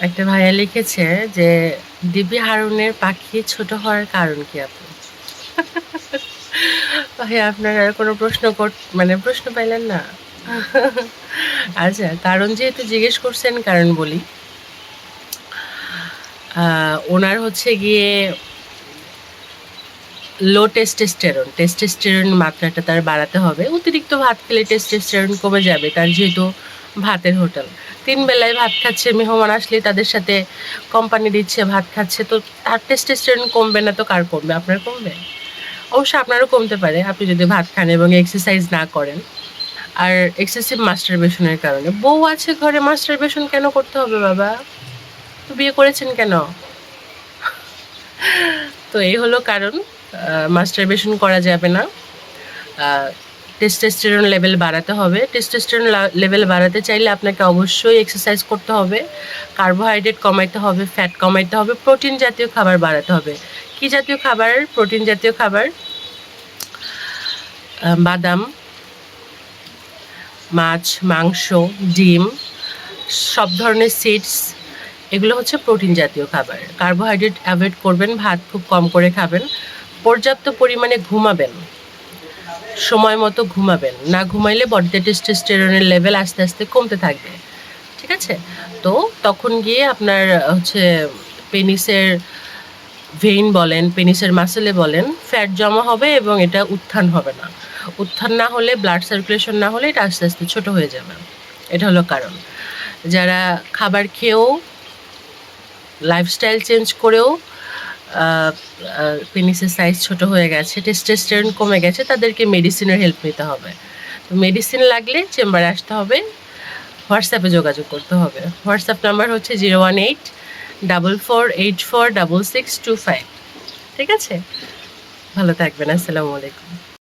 একটা ভাইয়া লিখেছে যে ডিবি হারুনের পাখি ছোট হওয়ার কারণ কি আপু? ভাই আপনারা কোনো প্রশ্ন কর মানে প্রশ্ন পাইলেন না? আচ্ছা কারণ যেহেতু জিজ্ঞেস করছেন, কারণ বলি। ওনার হচ্ছে গিয়ে লো টেস্টেস্টেরন টেস্টেস্টেরন মাত্রাটা তার বাড়াতে হবে। অতিরিক্ত ভাত খেলে টেস্টেস্টেরন কমে যাবে, তার যেহেতু ভাতের হোটেল তিন বেলায় ভাত খাচ্ছে, মেহমান আসলে তাদের সাথে কোম্পানি দিচ্ছে, ভাত খাচ্ছে। তো তার টেস্টেস্টেরন কমবে না তো কার কমবে? আপনার কমবে? অবশ্য আপনারও কমতে পারে, আপনি যদি ভাত খান এবং এক্সারসাইজ না করেন। আর এক্সেসিভ মাস্টারবেশনের কারণে। বউ আছে ঘরে মাস্টারবেশন কেন করতে হবে বাবা? তো বিয়ে করেছেন কেন? তো এই হলো কারণ মাস্টারবেশন করা যাবে না। টেস্টেস্টেরন লেভেল বাড়াতে হবে। টেস্টেস্টেরন লেভেল বাড়াতে চাইলে আপনাকে অবশ্যই এক্সারসাইজ করতে হবে। কার্বোহাইড্রেট কমাইতে হবে ফ্যাট কমাইতে হবে প্রোটিন জাতীয় খাবার বাড়াতে হবে। কি জাতীয় খাবার? প্রোটিন জাতীয় খাবার? বাদাম, মাছ, মাংস, ডিম, সব ধরনের সিডস এগুলো হচ্ছে প্রোটিন জাতীয় খাবার। কার্বোহাইড্রেট অ্যাভয়েড করবেন, ভাত খুব কম করে খাবেন। পর্যাপ্ত পরিমাণে ঘুমাবেন। সময় মতো ঘুমাবেন। না ঘুমাইলে বডিতে টেস্টোস্টেরনের লেভেল আস্তে আস্তে কমতে থাকবে। ঠিক আছে? তো তখন গিয়ে আপনার, হচ্ছে পেনিসের ভেইন বলেন পেনিসের মাসেলে বলেন ফ্যাট জমা হবে এবং এটা উত্থান হবে না। উত্থান না হলে ব্লাড সার্কুলেশন না হলে এটা আস্তে আস্তে ছোট হয়ে যাবে। এটা হলো কারণ। যারা খাবার খেয়েও লাইফস্টাইল চেঞ্জ করেও পেনিসের সাইজ ছোট হয়ে গেছে টেস্টেস্টেরন কমে গেছে, তাদেরকে মেডিসিনের হেল্প নিতে হবে। তো মেডিসিন লাগলে চেম্বারে আসতে হবে হোয়াটসঅ্যাপে যোগাযোগ করতে হবে। হোয়াটসঅ্যাপ নাম্বার হচ্ছে zero one eight double four eight four double six two five ঠিক আছে? ভালো থাকবেন, আসসালামু আলাইকুম।